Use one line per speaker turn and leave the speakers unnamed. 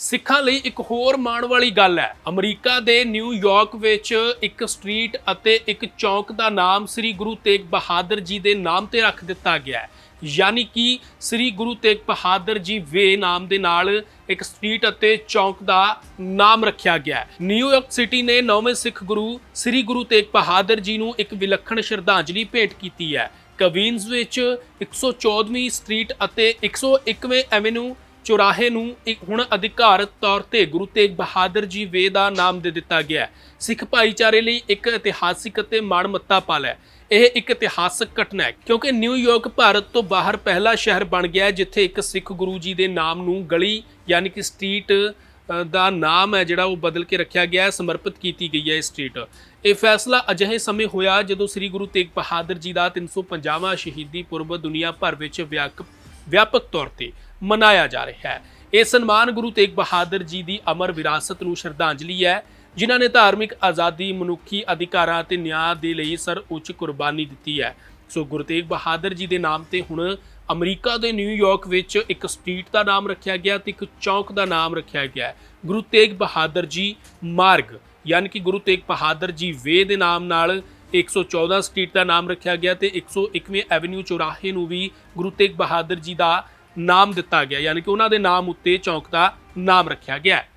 ਸਿੱਖਾਂ ਲਈ ਇੱਕ ਹੋਰ ਮਾਣ ਵਾਲੀ ਗੱਲ ਹੈ। ਅਮਰੀਕਾ ਦੇ ਨਿਊਯਾਰਕ ਵਿੱਚ ਇੱਕ ਸਟਰੀਟ ਅਤੇ ਇੱਕ ਚੌਂਕ ਦਾ ਨਾਮ ਸ੍ਰੀ ਗੁਰੂ ਤੇਗ ਬਹਾਦਰ ਜੀ ਦੇ ਨਾਮ ਤੇ ਰੱਖ ਦਿੱਤਾ ਗਿਆ ਹੈ। ਯਾਨੀ ਕਿ ਸ੍ਰੀ ਗੁਰੂ ਤੇਗ ਬਹਾਦਰ ਜੀ ਵੇ ਨਾਮ ਦੇ ਨਾਲ ਇੱਕ ਸਟਰੀਟ ਅਤੇ ਚੌਂਕ ਦਾ ਨਾਮ ਰੱਖਿਆ ਗਿਆ ਹੈ। ਨਿਊਯਾਰਕ ਸਿਟੀ ਨੇ ਨੌਵੇਂ ਸਿੱਖ ਗੁਰੂ ਸ੍ਰੀ ਗੁਰੂ ਤੇਗ ਬਹਾਦਰ ਜੀ ਨੂੰ ਇੱਕ ਵਿਲੱਖਣ ਸ਼ਰਧਾਂਜਲੀ ਭੇਟ ਕੀਤੀ ਹੈ। ਕਵੀਨਸ ਵਿੱਚ 114ਵੀਂ ਸਟਰੀਟ ਅਤੇ 101ਵੇਂ ਐਵੇਨਿਊ ਚੌਰਾਹੇ ਨੂੰ ਇੱਕ ਹੁਣ ਅਧਿਕਾਰਤ ਤੌਰ ਤੇ ਗੁਰੂ ਤੇਗ ਬਹਾਦਰ ਜੀ ਵੇ ਦਾ ਨਾਮ ਦੇ ਦਿੱਤਾ ਗਿਆ ਹੈ। ਸਿੱਖ ਭਾਈਚਾਰੇ ਲਈ ਇੱਕ ਇਤਿਹਾਸਿਕ ਅਤੇ ਮਾਣਮੱਤਾ ਪਲ ਹੈ। ਇਹ ਇੱਕ ਇਤਿਹਾਸਕ ਘਟਨਾ ਹੈ, ਕਿਉਂਕਿ ਨਿਊਯਾਰਕ ਭਾਰਤ ਤੋਂ ਬਾਹਰ ਪਹਿਲਾ ਸ਼ਹਿਰ ਬਣ ਗਿਆ ਜਿੱਥੇ ਇੱਕ ਸਿੱਖ ਗੁਰੂ ਜੀ ਦੇ ਨਾਮ ਨੂੰ ਗਲੀ ਯਾਨੀ ਕਿ ਸਟਰੀਟ ਦਾ ਨਾਮ ਹੈ, ਜਿਹੜਾ ਉਹ ਬਦਲ ਕੇ ਰੱਖਿਆ ਗਿਆ ਹੈ, ਸਮਰਪਿਤ ਕੀਤੀ ਗਈ ਹੈ ਇਹ ਸਟਰੀਟ। ਇਹ ਫੈਸਲਾ ਅਜਿਹੇ ਸਮੇਂ ਹੋਇਆ ਜਦੋਂ ਸ੍ਰੀ ਗੁਰੂ ਤੇਗ ਬਹਾਦਰ ਜੀ ਦਾ 350ਵਾਂ ਸ਼ਹੀਦੀ ਪੁਰਬ ਦੁਨੀਆ ਭਰ ਵਿੱਚ ਵਿਆਕ- ਵਿਆਪਕ ਤੌਰ ਤੇ ਮਨਾਇਆ ਜਾ ਰਿਹਾ ਹੈ। ਇਹ ਸਨਮਾਨ ਗੁਰੂ ਤੇਗ ਬਹਾਦਰ ਜੀ ਦੀ ਅਮਰ ਵਿਰਾਸਤ ਨੂੰ ਸ਼ਰਧਾਂਜਲੀ ਹੈ, ਜਿਨ੍ਹਾਂ ਨੇ ਧਾਰਮਿਕ ਆਜ਼ਾਦੀ, ਮਨੁੱਖੀ ਅਧਿਕਾਰਾਂ ਅਤੇ ਨਿਆਂ ਦੇ ਲਈ ਸਰਉੱਚ ਕੁਰਬਾਨੀ ਦਿੱਤੀ ਹੈ। ਸੋ ਗੁਰੂ ਤੇਗ ਬਹਾਦਰ ਜੀ ਦੇ ਨਾਮ ਤੇ ਹੁਣ ਅਮਰੀਕਾ ਦੇ ਨਿਊਯਾਰਕ ਵਿੱਚ ਇੱਕ ਸਟਰੀਟ ਦਾ ਨਾਮ ਰੱਖਿਆ ਗਿਆ ਤੇ ਇੱਕ ਚੌਂਕ ਦਾ ਨਾਮ ਰੱਖਿਆ ਗਿਆ ਗੁਰੂ ਤੇਗ ਬਹਾਦਰ ਜੀ ਮਾਰਗ, ਯਾਨੀ ਕਿ ਗੁਰੂ ਤੇਗ ਬਹਾਦਰ ਜੀ ਵੇ ਦੇ ਨਾਮ ਨਾਲ 114 ਸਟਰੀਟ ਦਾ ਨਾਮ ਰੱਖਿਆ ਗਿਆ ਤੇ 101ਵੇਂ ਐਵਨਿਊ ਚੌਰਾਹੇ ਨੂੰ ਵੀ ਗੁਰੂ ਤੇਗ ਬਹਾਦਰ ਜੀ ਦਾ ਨਾਮ ਦਿੱਤਾ ਗਿਆ ਯਾਨੀ ਕਿ ਉਹਨਾਂ ਦੇ ਨਾਮ ਉੱਤੇ ਚੌਂਕ ਦਾ ਨਾਮ ਰੱਖਿਆ ਗਿਆ।